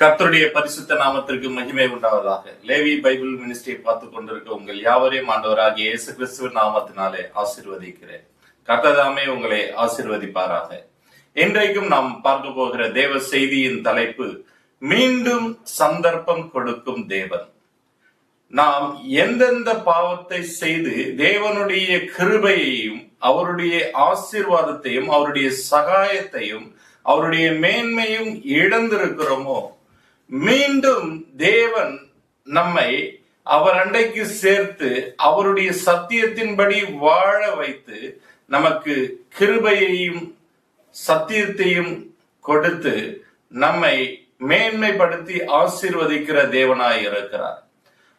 கர்த்தருடைய பரிசுத்த நாமத்திற்கு மகிமை உண்டாவதாக. லேவி பைபிள் மினிஸ்டரி பார்த்து கொண்டிருக்க உங்கள் யாவரையும் ஆண்டவராகிய இயேசு கிறிஸ்துவ நாமத்தினாலே ஆசிர்வதிக்கிறேன். கர்த்ததாமே உங்களை ஆசிர்வதிப்பாராக. இன்றைக்கும் நாம் பார்க்க போகிற தேவ செய்தியின் தலைப்பு மீண்டும் சந்தர்ப்பம் கொடுக்கும் தேவன். நாம் எந்தெந்த பாவத்தை செய்து தேவனுடைய கிருபையையும் அவருடைய ஆசீர்வாதத்தையும் அவருடைய சகாயத்தையும் அவருடைய மேன்மையும் இழந்திருக்கிறோமோ மீண்டும் தேவன் நம்மை அவர் அண்டைக்கு சேர்த்து அவருடைய சத்தியத்தின்படி வாழ வைத்து நமக்கு கிருபையையும் சத்தியத்தையும் கொடுத்து நம்மை மேன்மைப்படுத்தி ஆசீர்வதிக்கிற தேவனாய் இருக்கிறார்.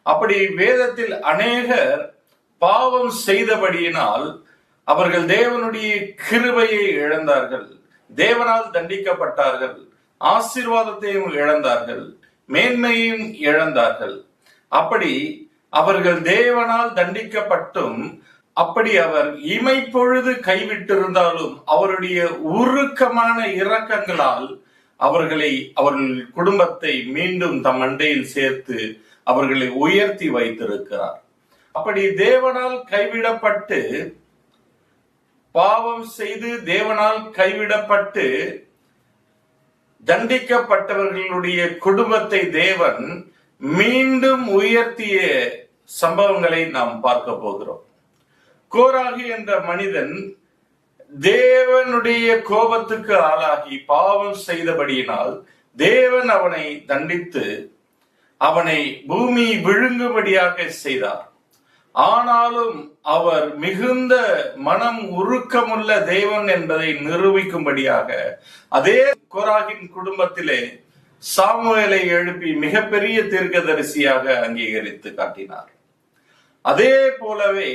அப்படி வேதத்தில் அநேகர் பாவம் செய்தபடியினால் அவர்கள் தேவனுடைய கிருபையை இழந்தார்கள். தேவனால் தண்டிக்கப்பட்டார்கள். ஆசீர்வாதத்தையும் இழந்தார்கள். மேன்மையும் இழந்தார்கள். அப்படி அவர்கள் தேவனால் தண்டிக்கப்பட்டும் அப்படி அவர் இமைப்பொழுது கைவிட்டிருந்தாலும் அவருடைய உருக்கமான இரக்கங்களால் அவர்களை அவர்கள் குடும்பத்தை மீண்டும் தம் அண்டையில் சேர்த்து அவர்களை உயர்த்தி வைத்திருக்கிறார். அப்படி தேவனால் கைவிடப்பட்டு பாவம் செய்து தேவனால் கைவிடப்பட்டு தண்டிக்கப்பட்டவர்களுடைய குடும்பத்தை தேவன் மீண்டும் உயர்த்திய சம்பவங்களை நாம் பார்க்க போகிறோம். கோராகி என்ற மனிதன் தேவனுடைய கோபத்துக்கு ஆளாகி பாவம் செய்தபடியினால் தேவன் அவனை தண்டித்து அவனை பூமி விழுங்கும்படியாக செய்தார். ஆனாலும் அவர் மிகுந்த மனம் உருக்கமுள்ள தெய்வன் என்பதை நிரூபிக்கும்படியாக அதே கோராகின் குடும்பத்திலே சாமுவேலை எழுப்பி மிகப்பெரிய தீர்க்கதரிசியாக அங்கீகரித்து காட்டினார். அதே போலவே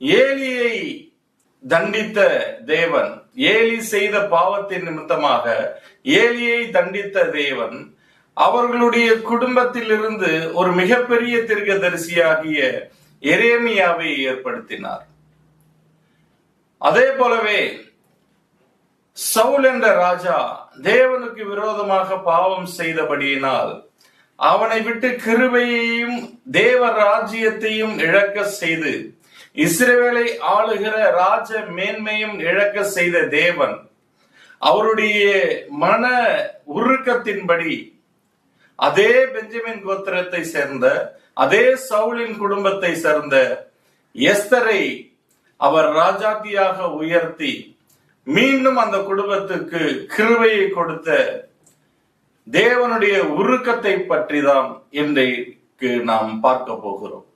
ஏலியை தண்டித்த தேவன் ஏலி செய்த பாவத்தின் நிமித்தமாக ஏலியை தண்டித்த தேவன் அவர்களுடைய குடும்பத்திலிருந்து ஒரு மிகப்பெரிய தீர்க்கதரிசியாகிய எரேமியாவை ஏற்படுத்தினார். அதே போலவே சவுல் என்ற ராஜா தேவனுக்கு விரோதமாக பாவம் செய்தபடியினால் அவனை விட்டு கிருபையையும் தேவ ராஜ்யத்தையும் இழக்க செய்து இஸ்ரவேலை ஆளுகிற ராஜ மேன்மையும் இழக்க செய்த தேவன் அவருடைய மன உருக்கத்தின்படி அதே பெஞ்சமின் கோத்திரத்தை சேர்ந்த அதே சவுலின் குடும்பத்தை சேர்ந்த எஸ்தரை அவர் ராஜாத்தியாக உயர்த்தி மீண்டும் அந்த குடும்பத்துக்கு கிருவையை கொடுத்த தேவனுடைய உருக்கத்தை பற்றி தான் இன்றைக்கு நாம் பார்க்க போகிறோம்.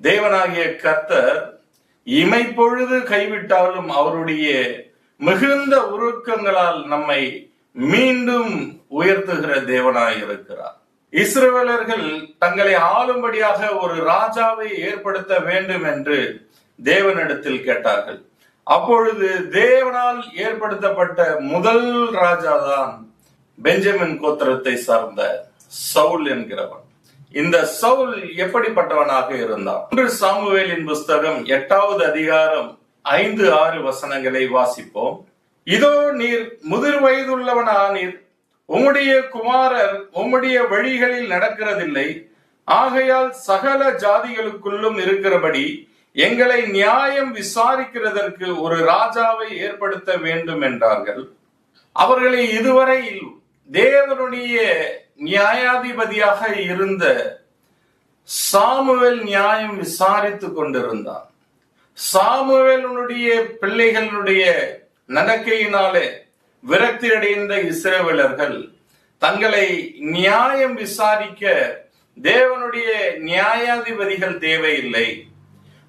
தேவனாகிய கர்த்தர் இமைப்பொழுது கைவிட்டாலும் அவருடைய மிகுந்த உருக்கங்களால் நம்மை மீண்டும் உயர்த்துகிற தேவனாய் இருக்கிறார் இஸ்ரவேலர்கள் தங்களை ஆளும்படியாக ஒரு ராஜாவை ஏற்படுத்த வேண்டும் என்று தேவனிடத்தில் கேட்டார்கள். அப்பொழுது தேவனால் ஏற்படுத்தப்பட்ட முதல் ராஜா தான் பெஞ்சமின் கோத்திரத்தை சார்ந்த சவுல் என்கிறவன். இந்த சவுல் எப்படிப்பட்டவனாக இருந்தான்? ஒன்று சாமுவேலின் புஸ்தகம் எட்டாவது அதிகாரம் ஐந்து ஆறு வசனங்களை வாசிப்போம். இதோ நீர் முதிர் வயதுள்ளவனானீர் உம்முடைய குமாரர் உம்முடைய வழிகளில் நடக்கிறதில்லை. ஆகையால் சகல ஜாதிகளுக்குள்ளும் இருக்கிறபடி எங்களை நியாயம் விசாரிக்கிறதற்கு ஒரு ராஜாவை ஏற்படுத்த வேண்டும் என்றார்கள். அவர்களை இதுவரையில் தேவனுடைய நியாயாதிபதியாக இருந்த சாமுவேல் நியாயம் விசாரித்துக் கொண்டிருந்தான். சாமுவேலுடைய பிள்ளைகளுடைய நடக்கையினாலே விரக்தி அடைந்த இஸ்ரேவேலர்கள் தங்களை நியாயம் விசாரிக்க தேவனுடைய நியாயாதிபதிகள் தேவையில்லை.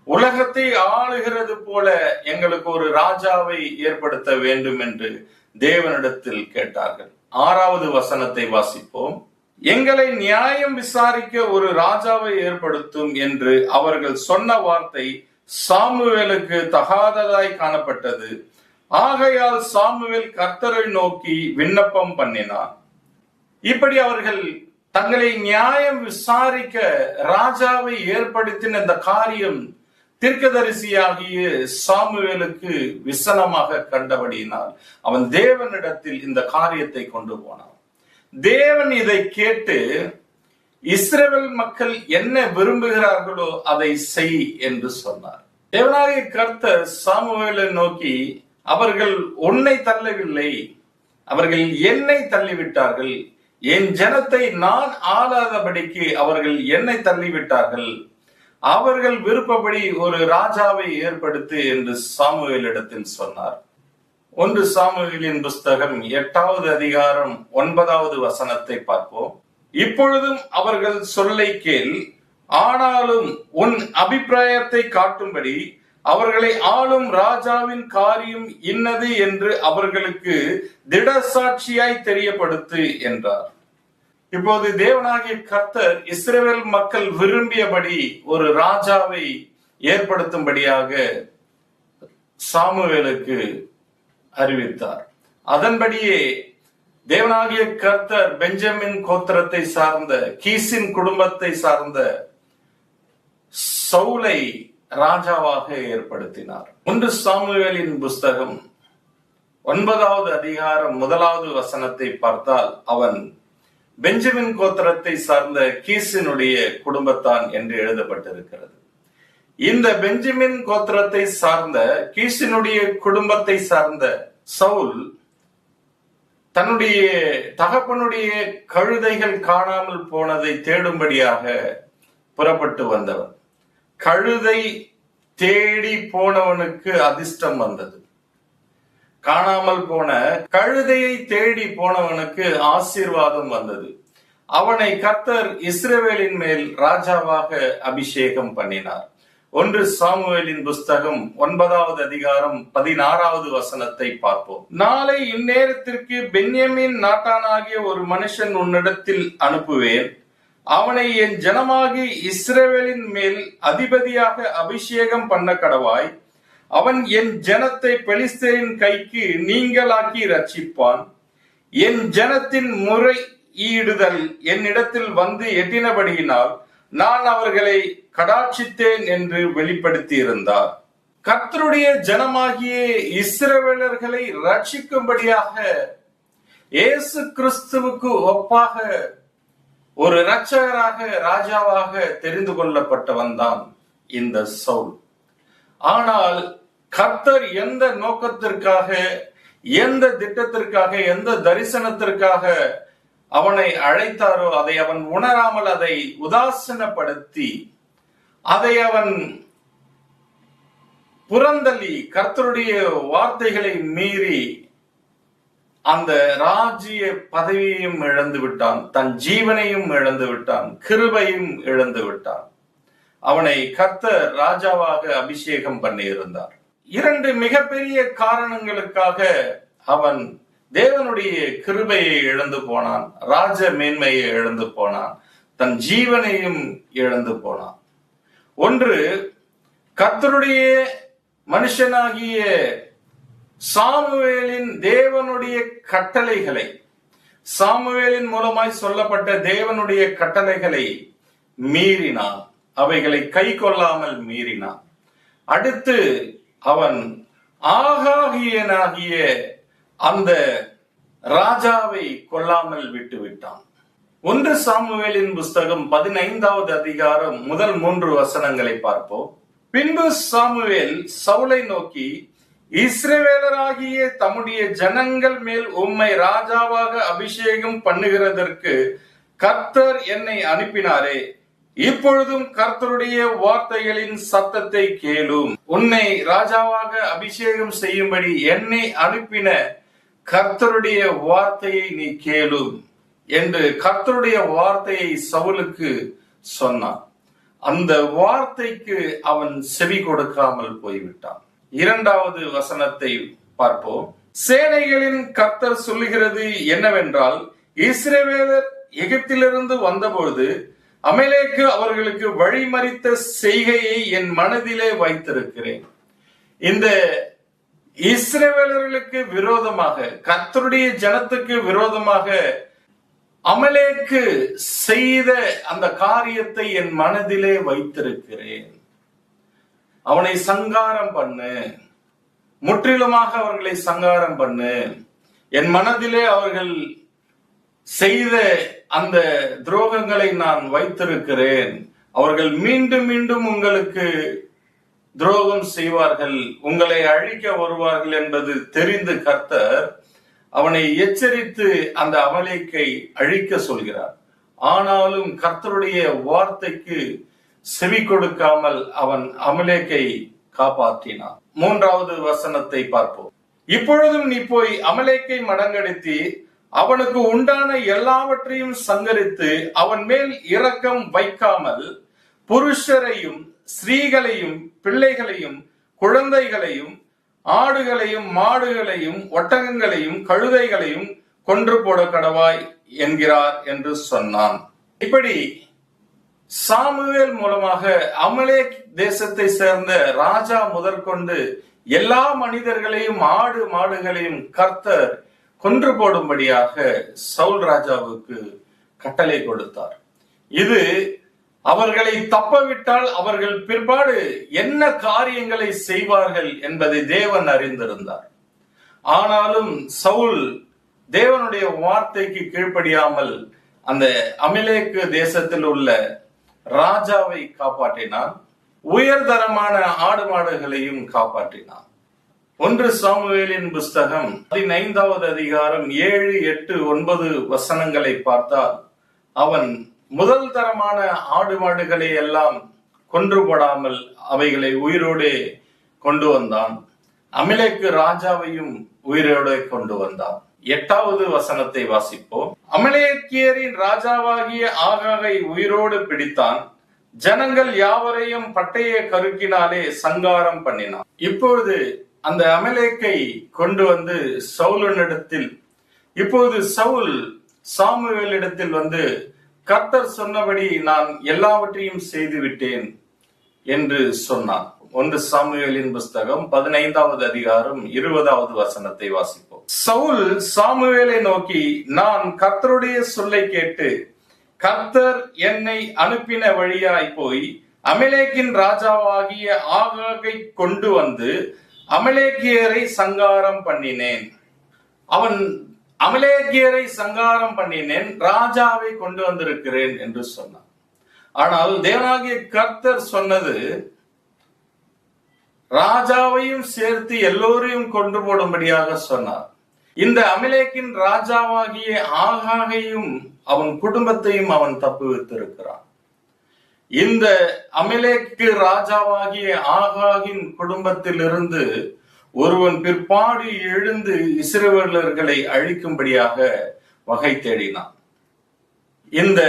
உலகத்தை ஆளுகிறது போல எங்களுக்கு ஒரு ராஜாவை ஏற்படுத்த வேண்டும் என்று தேவனிடத்தில் கேட்டார்கள். ஆறாவது வசனத்தை வாசிப்போம். எங்களை நியாயம் விசாரிக்க ஒரு ராஜாவை ஏற்படுத்தும் என்று அவர்கள் சொன்ன வார்த்தை சாமுவேலுக்கு தகாததாய் காணப்பட்டது. ஆகையால் சாமுவேல் கர்த்தரை நோக்கி விண்ணப்பம் பண்ணினான் இப்படி அவர்கள் தங்களை நியாயம் விசாரிக்க ராஜாவை ஏற்படுத்தின இந்த காரியம் தீர்க்கதரிசியாகிய சாமுவேலுக்கு விசனமாக கண்டபடியினால் அவன் தேவனிடத்தில் இந்த காரியத்தை கொண்டு போனான். தேவன் இதை கேட்டு இஸ்ரேல் மக்கள் என்ன விரும்புகிறார்களோ அதை செய் என்று சொன்னார். தேவனாகிய கர்த்தர் சாமுவேலை நோக்கி அவர்கள் உன்னை தள்ளவில்லை. அவர்கள் என்னை தள்ளிவிட்டார்கள். என் ஜனத்தை நான் ஆளாதபடிக்கு அவர்கள் என்னை தள்ளிவிட்டார்கள். அவர்கள் விருப்பப்படி ஒரு ராஜாவை ஏற்படுத்து என்று சாமுவேலிடத்தில் சொன்னார். ஒன்று சாமுவேலின் புஸ்தகம் எட்டாவது அதிகாரம் ஒன்பதாவது வசனத்தை பார்ப்போம். இப்பொழுதும் அவர்கள் சொல்லை கேள் ஆனாலும் உன் அபிப்பிராயத்தை காட்டும்படி அவர்களை ஆளும் ராஜாவின் காரியம் இன்னது என்று அவர்களுக்கு திடசாட்சியாய் தெரியப்படுத்து என்றார். இப்போது தேவனாகிய கர்த்தர் இஸ்ரேல் மக்கள் விரும்பியபடி ஒரு ராஜாவை ஏற்படுத்தும்படியாக சாமுவேலுக்கு அறிவித்தார். அதன்படியே தேவனாகிய கர்த்தர் பெஞ்சமின் கோத்திரத்தை சார்ந்த கீசின் குடும்பத்தை சார்ந்த சவுலை ராஜாவாக ஏற்படுத்தினார். ஒன்று சாமுவேலின் புஸ்தகம் ஒன்பதாவது அதிகாரம் முதலாவது வசனத்தை பார்த்தால் அவன் பெஞ்சமின் கோத்திரத்தை சார்ந்த கீசினுடைய குடும்பத்தான் என்று எழுதப்பட்டிருக்கிறது. இந்த பெஞ்சமின் கோத்திரத்தை சார்ந்த கீசினுடைய குடும்பத்தை சார்ந்த சவுல் தன்னுடைய தகப்பனுடைய கழுதைகள் காணாமல் போனதை தேடும்படியாக புறப்பட்டு வந்தவன். கழுதை தேடி போனவனுக்கு அதிர்ஷ்டம் வந்தது. காணாமல் போன கழுதையை தேடி போனவனுக்கு ஆசீர்வாதம் வந்தது. அவனை கர்த்தர் இஸ்ரேவேலின் மேல் ராஜாவாக அபிஷேகம் பண்ணினார். ஒன்று சாமுவேலின் புஸ்தகம் ஒன்பதாவது அதிகாரம் பதினாறாவது வசனத்தை பார்ப்போம். நாளை இந்நேரத்திற்கு பென்யமின் நாட்டானாகிய ஒரு மனுஷன் உன்னிடத்தில் அனுப்புவேன். அவனை என் ஜனமாகி இஸ்ரேவேலின் மேல் அதிபதியாக அபிஷேகம் பண்ண கடவாய். அவன் என் ஜனத்தை பெலிஸ்தரின் கைக்கு நீங்களாக்கி ரட்சிப்பான் என் ஜனத்தின் முறை ஈடுதல் என்னிடத்தில் வந்து எட்டினபடியினால் நான் அவர்களை கடாட்சித்தேன் என்று வெளிப்படுத்தி இருந்தார் கர்த்தருடைய ஜனமாகிய இஸ்ரவேலர்களை ரட்சிக்கும்படியாக இயேசு கிறிஸ்துவுக்கு ஒப்பாக ஒரு இரட்சகராக ராஜாவாக தெரிந்து கொள்ளப்பட்டவன் தான் இந்த சவுல். ஆனால் கர்த்தர் எந்த நோக்கத்திற்காக எந்த திட்டத்திற்காக எந்த தரிசனத்திற்காக அவனை அழைத்தாரோ அதை அவன் உணராமல் அதை உதாசனப்படுத்தி அதை அவன் புறந்தள்ளி கர்த்தருடைய வார்த்தைகளை மீறி அந்த ராஜ்ய பதவியையும் இழந்து விட்டான் தன் ஜீவனையும் இழந்து விட்டான் கிருபையும் இழந்து விட்டான். அவனை கர்த்தர் ராஜாவாக அபிஷேகம் பண்ணியிருந்தார். இரண்டு மிகப்பெரிய காரணங்களுக்காக அவன் தேவனுடைய கிருபையை இழந்து போனான் ராஜ மேன்மையை இழந்து போனான் தன் ஜீவனையும் இழந்து போனான். ஒன்று கர்த்தருடைய மனுஷனாகிய சாமுவேலின் தேவனுடைய கட்டளைகளை சாமுவேலின் மூலமாய் சொல்லப்பட்ட தேவனுடைய கட்டளைகளை மீறினான். அவைகளை கை கொள்ளாமல் மீறினான். அடுத்து அவன் ஆகாகியனாகிய அந்த ராஜாவை கொல்லாமல் விட்டு விட்டான் ஒன்று சாமுவேலின் புஸ்தகம் பதினைந்தாவது அதிகாரம் முதல் மூன்று வசனங்களை பார்ப்போம். பின்பு சாமுவேல் சவுளை நோக்கி இஸ்ரவேலராகிய தம்முடைய ஜனங்கள் மேல் உம்மை ராஜாவாக அபிஷேகம் பண்ணுகிறதற்கு கர்த்தர் என்னை அனுப்பினாரே. இப்பொழுதும் கர்த்தருடைய வார்த்தைகளின் சத்தத்தை கேளும். உன்னை ராஜாவாக அபிஷேகம் செய்யும்படி என்னை அனுப்பின கர்த்தருடைய வார்த்தையை நீ கேளும் என்று கர்த்தருடைய வார்த்தையை சவுலுக்கு சொன்னான். அந்த வார்த்தைக்கு அவன் செவி கொடுக்காமல் போய்விட்டான். இரண்டாவது வசனத்தை பார்ப்போம். சேனைகளின் கர்த்தர் சொல்லுகிறது என்னவென்றால் இஸ்ரேவேலர் எகிப்திலிருந்து வந்தபொழுது அமலேக்கு அவர்களுக்கு வழிமறித்த செய்கையை என் மனதிலே வைத்திருக்கிறேன். இந்த இஸ்ரேவேலர்களுக்கு விரோதமாக கர்த்தருடைய ஜனத்துக்கு விரோதமாக அமலேக்கு செய்த அந்த காரியத்தை என் மனதிலே வைத்திருக்கிறேன். அவனை சங்காரம் பண்ணு. முற்றிலுமாக அவர்களை சங்காரம் பண்ணு. என் மனதிலே அவர்கள் செய்த அந்த துரோகங்களை நான் வைத்திருக்கிறேன். அவர்கள் மீண்டும் மீண்டும் உங்களுக்கு துரோகம் செய்வார்கள். உங்களை அழிக்க வருவார்கள் என்பது தெரிந்து கர்த்தர் அவனை எச்சரித்து அந்த அமலேக்கை அழிக்க சொல்கிறார். ஆனாலும் கர்த்தருடைய வார்த்தைக்கு செவி கொடுக்காமல் அவன் அமலேக்கை காப்பாற்றினான் மூன்றாவது வசனத்தை பார்ப்போம். இப்பொழுதும் நீ போய் அமலேக்கை மடங்கடித்து அவனுக்கு உண்டான எல்லாவற்றையும் சங்கரித்து அவன் மேல் இரக்கம் வைக்காமல் புருஷரையும் ஸ்திரீகளையும் பிள்ளைகளையும் குழந்தைகளையும் ஆடுகளையும் மாடுகளையும் ஒட்டகங்களையும் கழுதைகளையும் கொன்று போட கடவாய் என்கிறார் என்று சொன்னான். இப்படி சாமுவேல் மூலமாக அமலேக் தேசத்தை சேர்ந்த ராஜா முதற்கொண்டு எல்லா மனிதர்களையும் ஆடு மாடுகளையும் கர்த்தர் கொன்று போடும்படியாக சவுல் ராஜாவுக்கு கட்டளை கொடுத்தார். இது அவர்களை தப்பவிட்டால் அவர்கள் பிற்பாடு என்ன காரியங்களை செய்வார்கள் என்பதை தேவன் அறிந்திருந்தார். ஆனாலும் சவுல் தேவனுடைய வார்த்தைக்கு கீழ்ப்படியாமல் அந்த அமிலேக்கு தேசத்தில் உள்ள ராஜாவை காப்பாற்றினான். உயர்தரமான ஆடு மாடுகளையும் காப்பாற்றினான். ஒன்று சாமுவேலின் புஸ்தகம் பதினைந்தாவது அதிகாரம் ஏழு எட்டு ஒன்பது வசனங்களை பார்த்தால் அவன் முதல் தரமான ஆடு மாடுகளை எல்லாம் கொன்று போடாமல் அவைகளை உயிரோடே கொண்டு வந்தான். அமிலேக்கு ராஜாவையும் உயிரோடே கொண்டு வந்தான். எட்டாவது வசனத்தை வாசிப்போம். அமலேக்கியரின் ராஜாவாகிய ஆகாகை உயிரோடு பிடித்தான். ஜனங்கள் யாவரையும் பட்டையை கருக்கினாலே சங்காரம் பண்ணினான். இப்பொழுது அந்த அமலேக்கை கொண்டு வந்து சவுலனிடத்தில் இப்போது சவுல் சாமுவேலிடத்தில் வந்து கர்த்தர் சொன்னபடி நான் எல்லாவற்றையும் செய்து விட்டேன் என்று சொன்னான். ஒன்று சாமுவேலின் புஸ்தகம் பதினைந்தாவது அதிகாரம் இருபதாவது வசனத்தை வாசிப்போம். சவுல் சாமுவேலை நோக்கி நான் கர்த்தருடைய சொல்லை கேட்டு கர்த்தர் என்னை அனுப்பின வழியாய் போய் அமலேக்கின் ராஜாவாகிய ஆகாகை கொண்டு வந்து அமலேக்கியரை சங்காரம் பண்ணினேன். அவன் அமலேக்கியரை சங்காரம் பண்ணினேன் ராஜாவை கொண்டு வந்திருக்கிறேன் என்று சொன்னான். ஆனால் தேவனாகிய கர்த்தர் சொன்னது ராஜாவையும் சேர்த்து எல்லோரையும் கொண்டு போடும்படியாக சொன்னார். இந்த அமிலேக்கின் ராஜாவாகிய ஆகாகையும் அவன் குடும்பத்தையும் அவன் தப்பு வைத்திருக்கிறான் இந்த அமிலேக்கு ராஜாவாகிய ஆகாகின் குடும்பத்திலிருந்து ஒருவன் பிற்பாடு எழுந்து இஸ்ரவேலர்களை அழிக்கும்படியாக வகை தேடினான். இந்த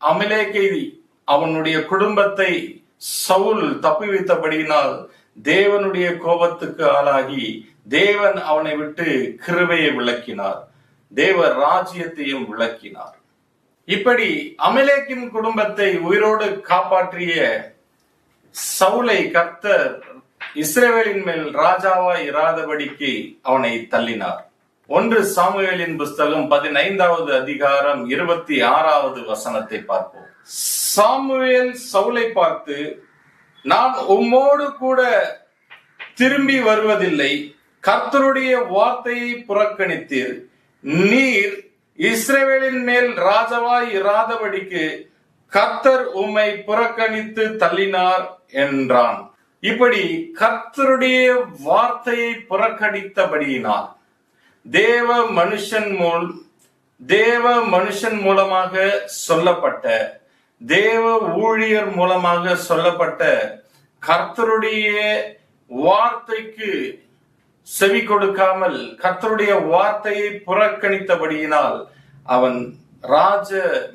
அமிலேக்கை அவனுடைய குடும்பத்தை சவுல் தப்பி வைத்தபடியினால் தேவனுடைய கோபத்துக்கு ஆளாகி தேவன் அவனை விட்டு கிருபையை விளக்கினார். தேவ ராஜ்யத்தையும் விளக்கினார். இப்படி அமலேக்கின் குடும்பத்தை உயிரோடு காப்பாற்றிய சவுலை கர்த்தர் இஸ்ரேவேலின் மேல் ராஜாவா இராதபடிக்கு அவனை தள்ளினார். ஒன்று சாமுவேலின் புஸ்தகம் பதினைந்தாவது அதிகாரம் இருபத்தி ஆறாவது வசனத்தை பார்ப்போம். சாமுவேல் சவுலை பார்த்து நான் உம்மோடு கூட திரும்பி வருவதில்லை. கர்த்தருடைய வார்த்தையை புறக்கணித்தீர். நீர் இஸ்ரேவேலின் மேல் ராஜவாய் இராதபடிக்கு கர்த்தர் உம்மை புறக்கணித்து தள்ளினார் என்றான். இப்படி கர்த்தருடைய வார்த்தையை புறக்கணித்தபடியினால் தேவ மனுஷன் மூல் தேவ மனுஷன் மூலமாக சொல்லப்பட்ட தேவ ஊழியர் மூலமாக சொல்லப்பட்ட கர்த்தருடைய வார்த்தைக்கு செவி கொடுக்காமல் கர்த்தருடைய வார்த்தையை புறக்கணித்தபடியினால் அவன் ராஜ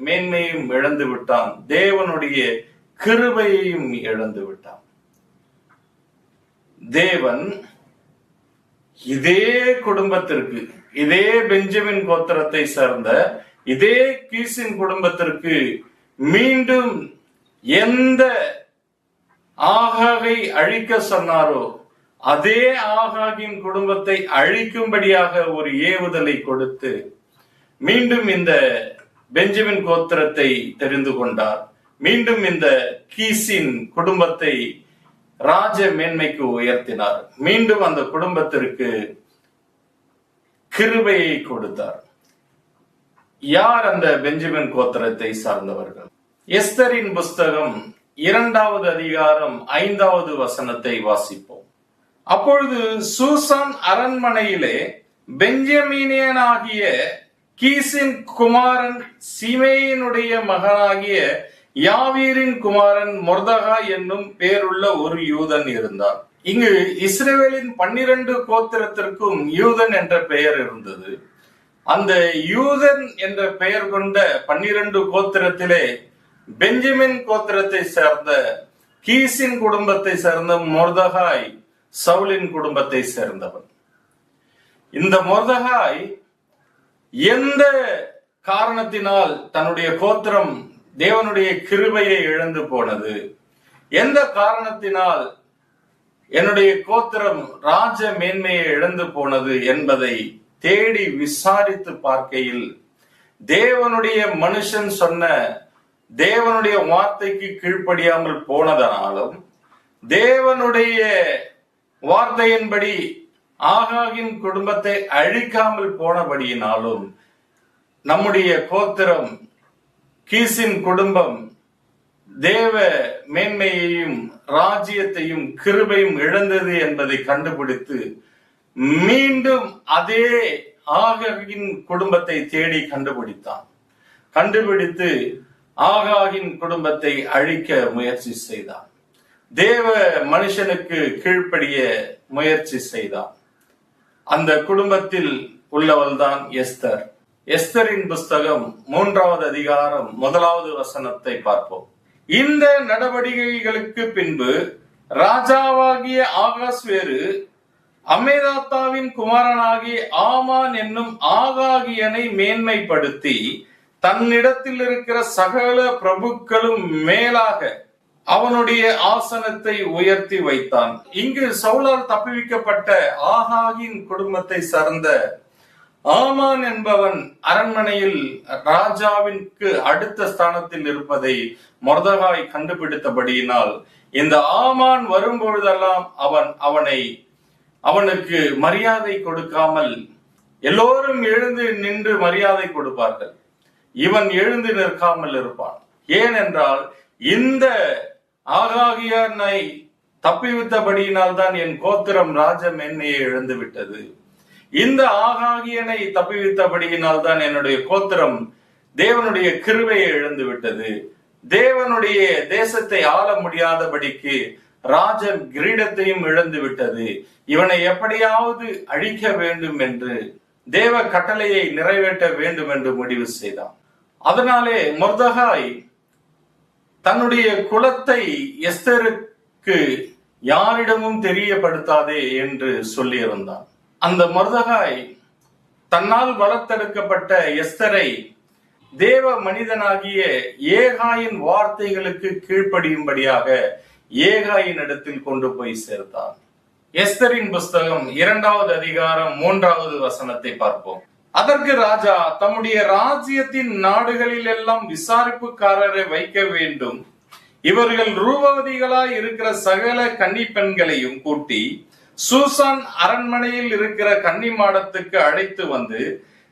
மேன்மையும் இழந்து விட்டான். தேவனுடைய கிருபையையும் இழந்து விட்டான். தேவன் இதே குடும்பத்திற்கு இதே பெஞ்சமின் கோத்திரத்தை சேர்ந்த இதே கீசின் குடும்பத்திற்கு மீண்டும் எந்த ஆகாகை அழிக்க சொன்னாரோ அதே ஆகாகின் குடும்பத்தை அழிக்கும்படியாக ஒரு ஏவுதலை கொடுத்து மீண்டும் இந்த பெஞ்சமின் கோத்திரத்தை தெரிந்து கொண்டார். மீண்டும் இந்த கீசின் குடும்பத்தை ராஜ மேன்மைக்கு உயர்த்தினார். மீண்டும் அந்த குடும்பத்திற்கு கிருபையை கொடுத்தார். யார் அந்த பெஞ்சமின் கோத்திரத்தை சார்ந்தவர்கள்? எஸ்தரின் புஸ்தகம் இரண்டாவது அதிகாரம் ஐந்தாவது வசனத்தை வாசிப்போம். அப்பொழுது சூசான் அரண்மனையிலே பெஞ்சமீனியனாகிய கீசின் குமாரன் சிமேயினுடைய மகனாகிய யாவீரின் குமாரன் மொர்தகா என்னும் பேருள்ள ஒரு யூதன் இருந்தார். இங்கு இஸ்ரேவேலின் பன்னிரண்டு கோத்திரத்திற்கும் யூதன் என்ற பெயர் இருந்தது. அந்த யூதன் என்ற பெயர் கொண்ட பன்னிரண்டு கோத்திரத்திலே பெஞ்சமின் கோத்திரத்தை சேர்ந்த கீசின் குடும்பத்தை சேர்ந்த மொர்தகாய் சவுலின் குடும்பத்தை சேர்ந்தவன். இந்த மொர்தகாய் எந்த காரணத்தினால் தன்னுடைய கோத்திரம் தேவனுடைய கிருபையை இழந்து போனது? எந்த காரணத்தினால் என்னுடைய கோத்திரம் ராஜ மேன்மையை இழந்து போனது என்பதை தேடி விசாரித்து பார்க்கையில் தேவனுடைய மனுஷன் சொன்ன தேவனுடைய வார்த்தைக்கு கீழ்ப்படியாமல் போனதனாலும் தேவனுடைய வார்த்தையின்படி ஆகாகின் குடும்பத்தை அழிக்காமல் போனபடியினாலும் நம்முடைய கோத்திரம் கீசின் குடும்பம் தேவ மேன்மையையும் ராஜ்யத்தையும் கிருபையும் இழந்தது என்பதை கண்டுபிடித்து மீண்டும் அதே ஆகாகின் குடும்பத்தை தேடி கண்டுபிடித்தான். கண்டுபிடித்து ஆகாகின் குடும்பத்தை அழிக்க முயற்சி செய்தான். தேவ மனுஷனுக்கு கீழ்ப்படிய முயற்சி செய்தான். அந்த குடும்பத்தில் உள்ளவள்தான் எஸ்தர். எஸ்தரின் புஸ்தகம் மூன்றாவது அதிகாரம் முதலாவது வசனத்தை பார்ப்போம். இந்த நடவடிக்கைகளுக்கு பின்பு ராஜாவாகிய ஆகாஸ் வேறு அமேதாத்தாவின் குமாரனாகிய ஆமான் என்னும் ஆகாகியனை மேன்மைப்படுத்தி தன்னிடத்தில் இருக்கிற சகல பிரபுக்களும் மேலாக அவனுடைய ஆசனத்தை உயர்த்தி வைத்தான். இங்கு சவுலால் தப்புவிக்கப்பட்ட ஆகாகின் குடும்பத்தை சார்ந்த ஆமான் என்பவன் அரண்மனையில் ராஜாவிற்கு அடுத்த ஸ்தானத்தில் இருப்பதை மொர்தகாய் கண்டுபிடித்தபடியினால் இந்த ஆமான் வரும்பொழுதெல்லாம் அவன் அவனை அவனுக்கு மரியாதை கொடுக்காமல் எல்லோரும் எழுந்து நின்று மரியாதை கொடுப்பார்கள். இவன் எழுந்து நிற்காமல் இருப்பான். ஏனென்றால் இந்த ஆகாகியனை தப்பிவித்தபடியினால் தான் என் கோத்திரம் ராஜம் என்னையே இழந்து விட்டது இந்த ஆகாகியனை தப்பிவித்தபடியினால் தான் என்னுடைய கோத்திரம் தேவனுடைய கிருவையை இழந்து விட்டது தேவனுடைய தேசத்தை ஆள முடியாதபடிக்கு ராஜ கிரீடத்தையும் இழந்து விட்டது இவனை எப்படியாவது அழிக்க வேண்டும் என்று தேவ கட்டளையை நிறைவேற்ற வேண்டும் என்று முடிவு செய்தான். அதனாலே மொர்தகாய் தன்னுடைய குலத்தை எஸ்தருக்கு யாரிடமும் தெரியப்படுத்தாதே என்று சொல்லியிருந்தான். அந்த மொர்தகாய் தன்னால் வளர்த்தெடுக்கப்பட்ட எஸ்தரை தேவ மனிதனாகிய ஏகாயின் வார்த்தைகளுக்கு கீழ்ப்படியும்படியாக ஏகாயின் இடத்தில் கொண்டு போய் சேர்த்தான். எஸ்தரின் புஸ்தகம் இரண்டாவது அதிகாரம் மூன்றாவது வசனத்தை பார்ப்போம். அதற்கு ராஜா தம்முடைய ராஜ்யத்தின் நாடுகளில் எல்லாம் விசாரிப்புக்காரரை வைக்க வேண்டும். இவர்கள் ரூபவதிகளாய் இருக்கிற சகல கன்னி பெண்களையும் கூட்டி சூசான் அரண்மனையில் இருக்கிற கன்னி மாடத்துக்கு அழைத்து வந்து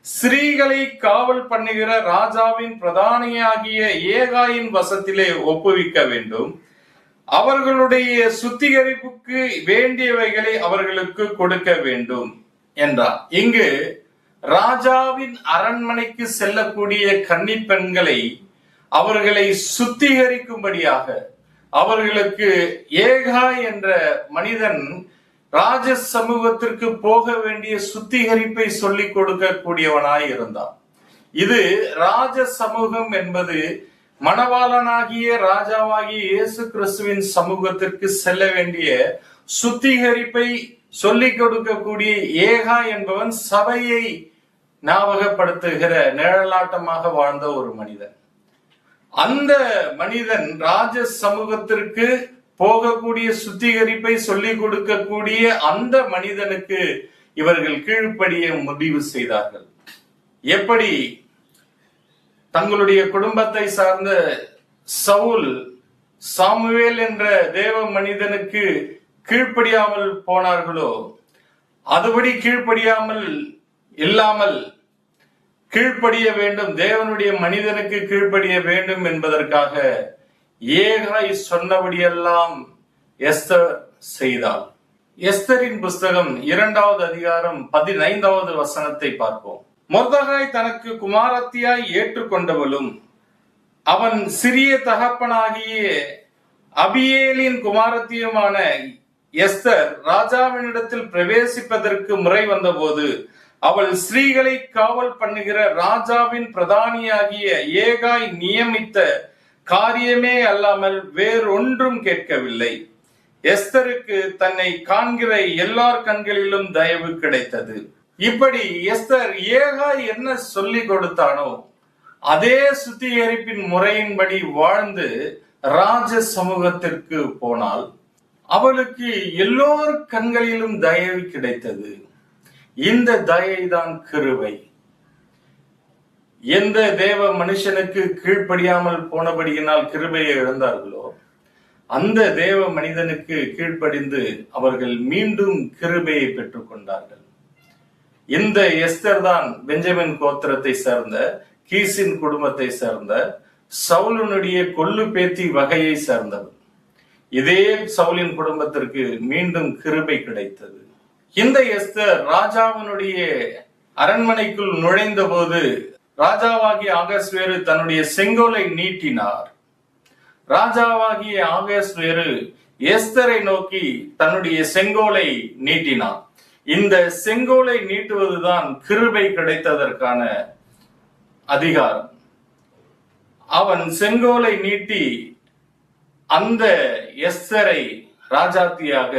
ஸ்ரீகளை காவல் பண்ணுகிற ராஜாவின் பிரதானியாகிய ஏகாயின் வசத்திலே ஒப்புவிக்க வேண்டும். அவர்களுடைய சுத்திகரிப்புக்கு வேண்டியவைகளை அவர்களுக்கு கொடுக்க வேண்டும் என்றார். இங்கு ராஜாவின் அரண்மனைக்கு செல்லக்கூடிய கன்னி பெண்களை அவர்களை சுத்திகரிக்கும்படியாக அவர்களுக்கு ஏகா என்ற மனிதன் ராஜ சமூகத்திற்கு போக வேண்டிய சுத்திகரிப்பை சொல்லிக் கொடுக்கக்கூடியவனாய் இருந்தான். இது ராஜ சமூகம் என்பது மணவாளனாகிய ராஜாவாகிய இயேசு கிறிஸ்துவின் சமூகத்திற்கு செல்ல வேண்டிய சுத்திகரிப்பை சொல்லிக் கொடுக்கக்கூடிய ஏகா என்பவன் சபையை ஞாபகப்படுத்துகிற நிழலாட்டமாக வாழ்ந்த ஒரு மனிதன். அந்த மனிதன் ராஜ சமூகத்திற்கு போகக்கூடிய சுத்திகரிப்பை சொல்லிக் கொடுக்கக்கூடிய அந்த மனிதனுக்கு இவர்கள் கீழ்ப்படிய முடிவு செய்தார்கள். எப்படி? தங்களுடைய குடும்பத்தை சார்ந்த சவுல் சாமுவேல் என்ற தேவ மனிதனுக்கு கீழ்ப்படியாமல் போனார்களோ அதுபடி கீழ்ப்படியாமல் இல்லாமல் கீழ்ப்படிய வேண்டும் தேவனுடைய மனிதனுக்கு கீழ்ப்படிய வேண்டும் என்பதற்காக ஏகாய் சொன்னபடியெல்லாம் எஸ்தர் செய்தாள் எஸ்தரின் புஸ்தகம் இரண்டாவது அதிகாரம் பதினைந்தாவது வசனத்தை பார்ப்போம். மொர்தகாய் தனக்கு குமாரத்தியாய் ஏற்றுக்கொண்டவளும் அவன் சிறிய தகப்பனாகிய அபியேலின் குமாரத்தியுமான எஸ்தர் ராஜாவினிடத்தில் பிரவேசிப்பதற்கு முறை வந்தபோது அவள் ஸ்ரீகளை காவல் பண்ணுகிற ராஜாவின் பிரதானியாகிய ஏகாய் நியமித்த காரியமே அல்லாமல் வேறொன்றும் கேட்கவில்லை. எஸ்தருக்கு தன்னை காண்கிற எல்லார் கண்களிலும் தயவு கிடைத்தது. இப்படி எஸ்தர் ஏகாய் என்ன சொல்லி கொடுத்தானோ அதே சுத்திகரிப்பின் முறையின்படி வாழ்ந்து ராஜ சமூகத்திற்கு போனால் அவளுக்கு எல்லோர் கண்களிலும் தயவு கிடைத்தது. இந்த தயை தான் கிருவை எந்த தேவ மனுஷனுக்கு கீழ்ப்படியாமல் போனபடியினால் கிருபையை இழந்தார்களோ அந்த தேவ மனிதனுக்கு கீழ்ப்படிந்து அவர்கள் மீண்டும் கிருபையை பெற்றுக்கொண்டார்கள். இந்த எஸ்தர் தான் பெஞ்சமின் கோத்திரத்தை சேர்ந்த கீசின் குடும்பத்தை சேர்ந்த சவுலனுடைய கொல்லு பேத்தி வகையை சேர்ந்தவர் இதே சவுலின் குடும்பத்திற்கு மீண்டும் கிருபை கிடைத்தது. இந்த எஸ்தர் ராஜாவினுடைய அரண்மனைக்குள் நுழைந்த போது ராஜாவாகிய ஆகஸ்வேரு தன்னுடைய செங்கோலை நீட்டினார். ராஜாவாகிய ஆகஸ்வேரு எஸ்தரை நோக்கி தன்னுடைய செங்கோலை நீட்டினார். இந்த செங்கோலை நீட்டுவதுதான் கிருபை கிடைத்ததற்கான அதிகாரம். அவன் செங்கோலை நீட்டி அந்த எஸ்தரை ராஜாத்தியாக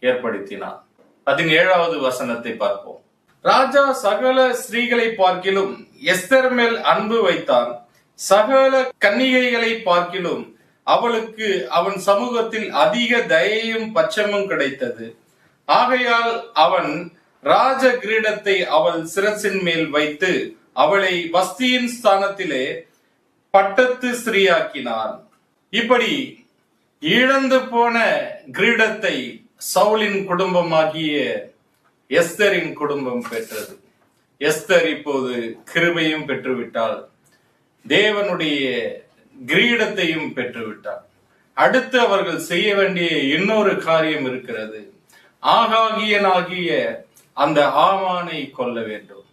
ஏற்படுத்தினான் பதினேழாவது வசனத்தை பார்ப்போம். ராஜா சகல ஸ்ரீகளை பார்க்கிலும் எஸ்தர் மேல் அன்பு வைத்தான். சகல கன்னிகைகளை பார்க்கிலும் அவளுக்கு அவன் சமூகத்தில் அதிக தயையும் பச்சமும் கிடைத்தது. ஆகையால் அவன் ராஜ கிரீடத்தை அவள் சிரசின் மேல் வைத்து அவளை வஸ்தியின் ஸ்தானத்திலே பட்டத்து ஸ்ரீயாக்கினான் இப்படி இழந்து போன கிரீடத்தை சவுலின் குடும்பமாகிய எஸ்தரின் குடும்பம் பெற்றது. எஸ்தர் இப்போது கிருபையும் பெற்றுவிட்டாள். தேவனுடைய கிரீடத்தையும் பெற்றுவிட்டாள் அடுத்து அவர்கள் செய்ய வேண்டிய இன்னொரு காரியம் இருக்கிறது. ஆகாகியனாகிய அந்த ஆமானை கொல்ல வேண்டும்.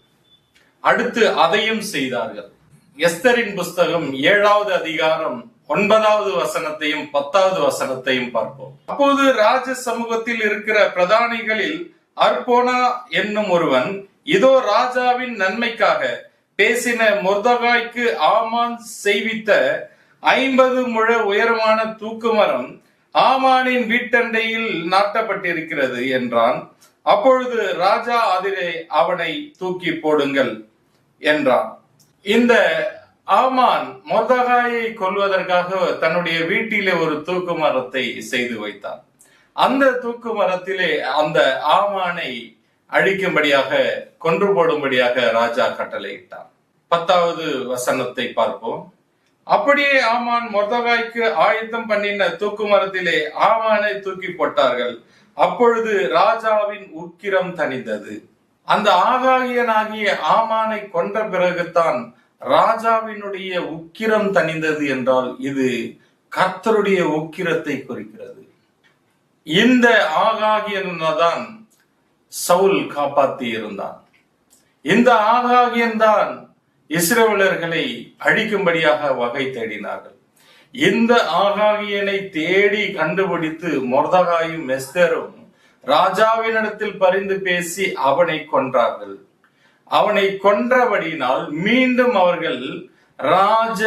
அடுத்து அதையும் செய்தார்கள். எஸ்தரின் புஸ்தகம் ஏழாவது அதிகாரம் ஒன்பதாவது வசனத்தையும் பத்தாவது வசனத்தையும் பார்ப்போம். அப்போது ராஜ சமூகத்தில் இருக்கிற பிரதானிகளில் அர்போனா என்னும் ஒருவன் இதோ ராஜாவின் நன்மைக்காக பேசின முர்தகாய்க்கு ஆமான் செய்வித்த ஐம்பது முழ உயரமான தூக்குமரம் ஆமானின் வீட்டண்டையில் நாட்டப்பட்டிருக்கிறது என்றான். அப்பொழுது ராஜா அதிலே அவனை தூக்கி போடுங்கள் என்றான். இந்த ஆமான் மொர்தகாயை கொல்வதற்காக தன்னுடைய வீட்டிலே ஒரு தூக்கு மரத்தை செய்து வைத்தான். அந்த தூக்கு மரத்திலே அந்த ஆமானை அழிக்கும்படியாக கொன்று போடும்படியாக ராஜா கட்டளையிட்டான். பத்தாவது வசனத்தை பார்ப்போம். அப்படியே ஆமான் மொர்தகாய்க்கு ஆயத்தம் பண்ணின தூக்கு மரத்திலே ஆமானை தூக்கி போட்டார்கள். அப்பொழுது ராஜாவின் உக்கிரம் தணிந்தது. அந்த ஆகாகியனாகிய ஆமானை கொன்ற பிறகுதான் ராஜாவினுடைய உக்கிரம் தணிந்தது என்றால் இது கர்த்தருடைய உக்கிரத்தை குறிக்கிறது. இந்த ஆகாகியன் தான் சவுல் காப்பாத்தி இருந்தான். இந்த ஆகாகியன் தான் இஸ்ரவேலர்களை அழிக்கும்படியாக வகை தேடினார்கள். இந்த ஆகாகியனை தேடி கண்டுபிடித்து மொர்தகாயும் எஸ்தரும் ராஜாவினிடத்தில் பரிந்து பேசி அவனை கொன்றார்கள். அவனை கொன்றபடியினால் மீண்டும் அவர்கள் ராஜ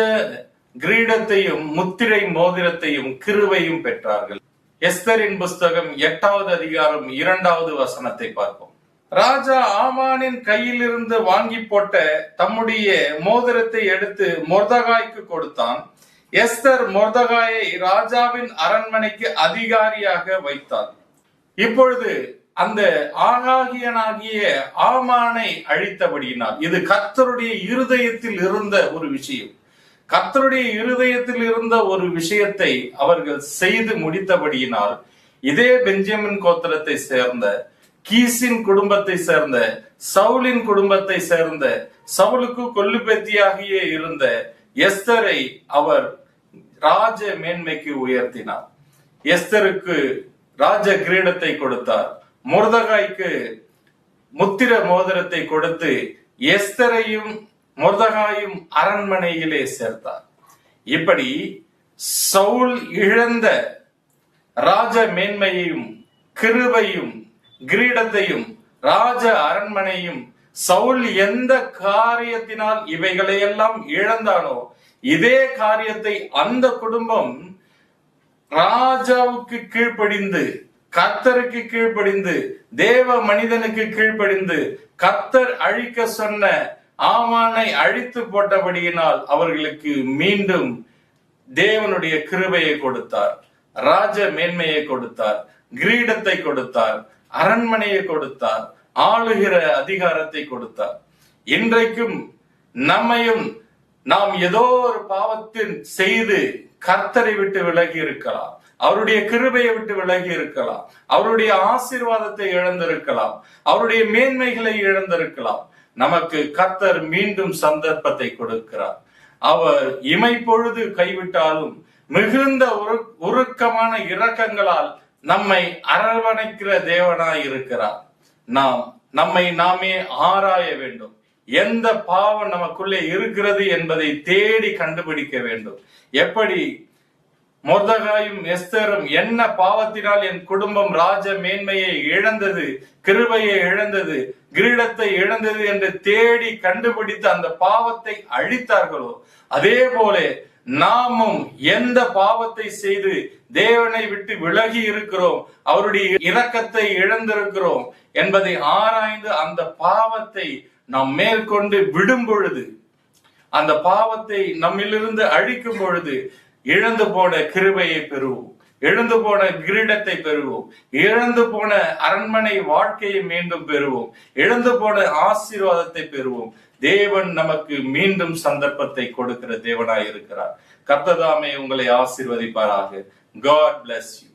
கிரீடத்தையும் முத்திரை மோதிரத்தையும் கிருவையும் பெற்றார்கள். எஸ்தரின் புஸ்தகம் எட்டாவது அதிகாரம் இரண்டாவது வசனத்தை பார்ப்போம். ராஜா ஆமானின் கையிலிருந்து வாங்கி போட்ட தம்முடைய மோதிரத்தை எடுத்து மொர்தகாய்க்கு கொடுத்தான். எஸ்தர் மொர்தகாயை ராஜாவின் அரண்மனைக்கு அதிகாரியாக வைத்தார். இப்பொழுது அந்த ஆகாகியனாகிய ஆமானை அழித்தபடியினால். இது கர்த்தருடைய இருதயத்தில் இருந்த ஒரு விஷயம். கர்த்தருடைய இருதயத்தில் இருந்த ஒரு விஷயத்தை அவர்கள் செய்து முடித்தபடியினால் இதே பெஞ்சமின் கோத்திரத்தை சேர்ந்த கீசின் குடும்பத்தை சேர்ந்த சவுலின் குடும்பத்தை சேர்ந்த சவுலுக்கு கொல்லுபெத்தியாகியே இருந்த எஸ்தரை அவர் ராஜ மேன்மைக்கு உயர்த்தினார். எஸ்தருக்கு ராஜ கிரீடத்தை கொடுத்தார். முர்தகாய்க்கு முத்திர மோதிரத்தை கொடுத்து எஸ்தரையும் முர்தகாயும் அரண்மனையிலே சேர்த்தார். இப்படி சவுல் இழந்த ராஜ மேன்மையையும் கிருபையும் கிரீடத்தையும் ராஜ அரண்மனையும் சவுல் எந்த காரியத்தினால் இவைகளையெல்லாம் இழந்தானோ இதே காரியத்தை அந்த குடும்பம் ராஜாவுக்கு கீழ்ப்படிந்து கத்தருக்கு கீழ்ப்படிந்து தேவ மனிதனுக்கு கீழ்ப்படிந்து கத்தர் அழிக்க சொன்ன ஆமானை அழித்து போட்டபடியினால் அவர்களுக்கு மீண்டும் தேவனுடைய கிருபையை கொடுத்தார். ராஜ மேன்மையை கொடுத்தார். கிரீடத்தை கொடுத்தார். அரண்மனையை கொடுத்தார். ஆளுகிற அதிகாரத்தை கொடுத்தார். இன்றைக்கும் நம்மையும் நாம் ஏதோ ஒரு பாவத்தின் செய்து கர்த்தரை விட்டு விலகி இருக்கலாம். அவருடைய கிருபையை விட்டு விலகி இருக்கலாம். அவருடைய ஆசீர்வாதத்தை இழந்திருக்கலாம். அவருடைய மேன்மைகளை இழந்திருக்கலாம். நமக்கு கர்த்தர் மீண்டும் சந்தர்ப்பத்தை கொடுக்கிறார். அவர் இமைப்பொழுது கைவிட்டாலும் மிகுந்த உருக்கமான இரக்கங்களால் நம்மை அரவணைக்கிற தேவனாய் இருக்கிறார். நாம் நம்மை நாமே ஆராய வேண்டும். எந்த பாவம் நமக்குள்ளே இருக்கிறது என்பதை தேடி கண்டுபிடிக்க வேண்டும். எப்படி மொர்தகாயும் எஸ்தரும் என்ன பாவத்தினால் என் குடும்பம் ராஜ மேன்மையை இழந்தது கிருபையை இழந்தது கிரீடத்தை இழந்தது என்று தேடி கண்டுபிடித்து அந்த பாவத்தை அழித்தார்களோ? அதே போல நாமும் எந்த பாவத்தை செய்து தேவனை விட்டு விலகி இருக்கிறோம் அவருடைய இரக்கத்தை இழந்திருக்கிறோம் என்பதை ஆராய்ந்து அந்த பாவத்தை நாம் மேற்கொண்டு விடும் பொழுது அந்த பாவத்தை நம்மிலிருந்து அழிக்கும் பொழுது இழந்து போன கிருபையை பெறுவோம். எழுந்து போன கிரீடத்தை பெறுவோம். இழந்து போன அரண்மனை வாழ்க்கையை மீண்டும் பெறுவோம். இழந்து போன ஆசீர்வாதத்தை பெறுவோம். தேவன் நமக்கு மீண்டும் சந்தர்ப்பத்தை கொடுக்கிற தேவனாய் இருக்கிறார். கர்த்ததாமே உங்களை ஆசீர்வதிப்பாராக. God bless you